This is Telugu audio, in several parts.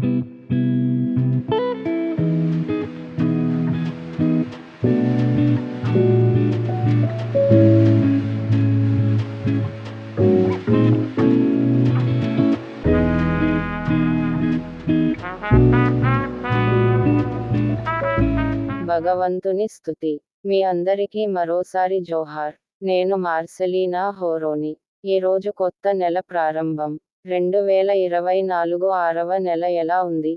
భగవంతుని స్థుతి మీ అందరికీ మరోసారి జోహార్. నేను మార్సెలీనా హోరోని. ఈ రోజు కొత్త నెల ప్రారంభం. రెండు వేల ఇరవై నాలుగు ఆరవ నెల ఎలా ఉంది?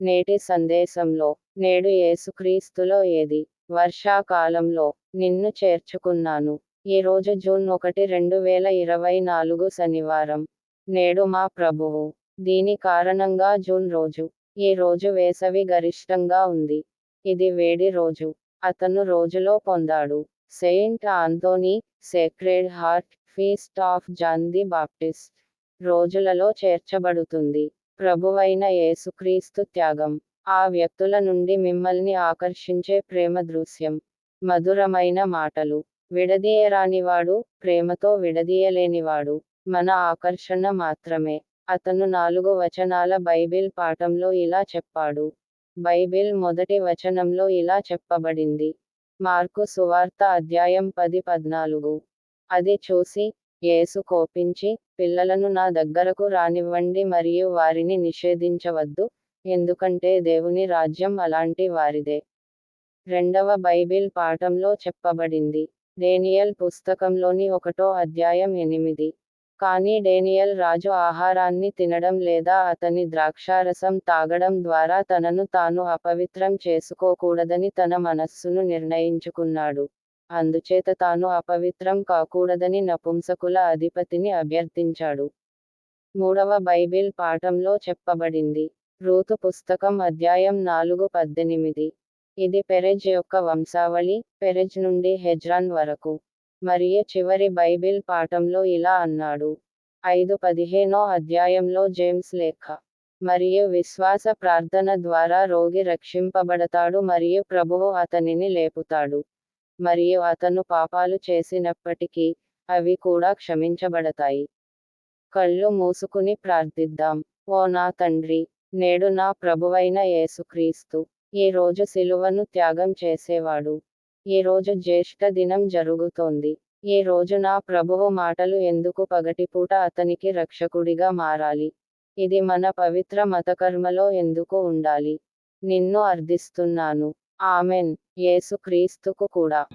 నేటి సందేశంలో నేడు ఏసుక్రీస్తులో ఏది? వర్షాకాలంలో నిన్ను చేర్చుకున్నాను. ఈ రోజు జూన్ ఒకటి రెండు వేల ఇరవై నాలుగు శనివారం. నేడు మా ప్రభువు. దీని కారణంగా జూన్ రోజు. ఈ రోజు వేసవి గరిష్టంగా ఉంది. ఇది వేడి రోజు. అతను రోజులో పొందాడు. Saint Anthony Sacred Heart feast of John the Baptist. రోజులలో చేర్చబడుతుంది. ప్రభువైన యేసుక్రీస్తు త్యాగం. ఆ వ్యక్తుల నుండి మిమ్మల్ని ఆకర్షించే ప్రేమ దృశ్యం. మధురమైన మాటలు. విడదీయరానివాడు ప్రేమతో విడదీయలేనివాడు. మన ఆకర్షణ మాత్రమే. అతను నాలుగు వచనాల బైబిల్ పాఠంలో ఇలా చెప్పాడు. బైబిల్ మొదటి వచనంలో ఇలా చెప్పబడింది. మార్కు సువార్త అధ్యాయం పది పద్నాలుగు. అది చూసి యేసు కోపించి పిల్లలను నా దగ్గరకు రానివ్వండి మరియు వారిని నిషేధించవద్దు ఎందుకంటే దేవుని రాజ్యం అలాంటి వారిదే. రెండవ బైబిల్ పాఠంలో చెప్పబడింది. డేనియల్ పుస్తకంలోని ఒకటో అధ్యాయం ఎనిమిది. కానీ డేనియల్ రాజు ఆహారాన్ని తినడం లేదా అతని ద్రాక్షారసం తాగడం ద్వారా తనను తాను అపవిత్రం చేసుకోకూడదని తన మనస్సును నిర్ణయించుకున్నాడు. అందుచేత తాను అపవిత్రం కాకూడదని నపుంసకుల అధిపతిని అభ్యర్థించాడు. మూడవ బైబిల్ పాఠంలో చెప్పబడింది. రూతు పుస్తకం అధ్యాయం నాలుగు పద్దెనిమిది. ఇది పెరెజ్ యొక్క వంశావళి పెరెజ్ నుండి హెజ్రాన్ వరకు. మరియు చివరి బైబిల్ పాఠంలో ఇలా అన్నాడు. ఐదు పదిహేనో అధ్యాయంలో జేమ్స్ లేఖ. మరియు విశ్వాస ప్రార్థన ద్వారా రోగి రక్షింపబడతాడు మరియు ప్రభువు అతనిని లేపుతాడు. మరియు అతను పాపాలు చేసినప్పటికీ అవి కూడా క్షమించబడతాయి. కళ్ళు మూసుకుని ప్రార్థిద్దాం. ఓ నా తండ్రి నేడు నా ప్రభువైన యేసుక్రీస్తు ఈ రోజు సిలువను త్యాగం చేసేవాడు. ఈ రోజు జ్యేష్ఠ దినం జరుగుతోంది. ఈ రోజు నా ప్రభువు మాటలు ఎందుకు పగటిపూట అతనికి రక్షకుడిగా మారాలి? ఇది మన పవిత్ర మతకర్మలో ఎందుకు ఉండాలి? నిన్ను అర్థిస్తున్నాను ఆమెన్. యేసుక్రీస్తుకు కూడా.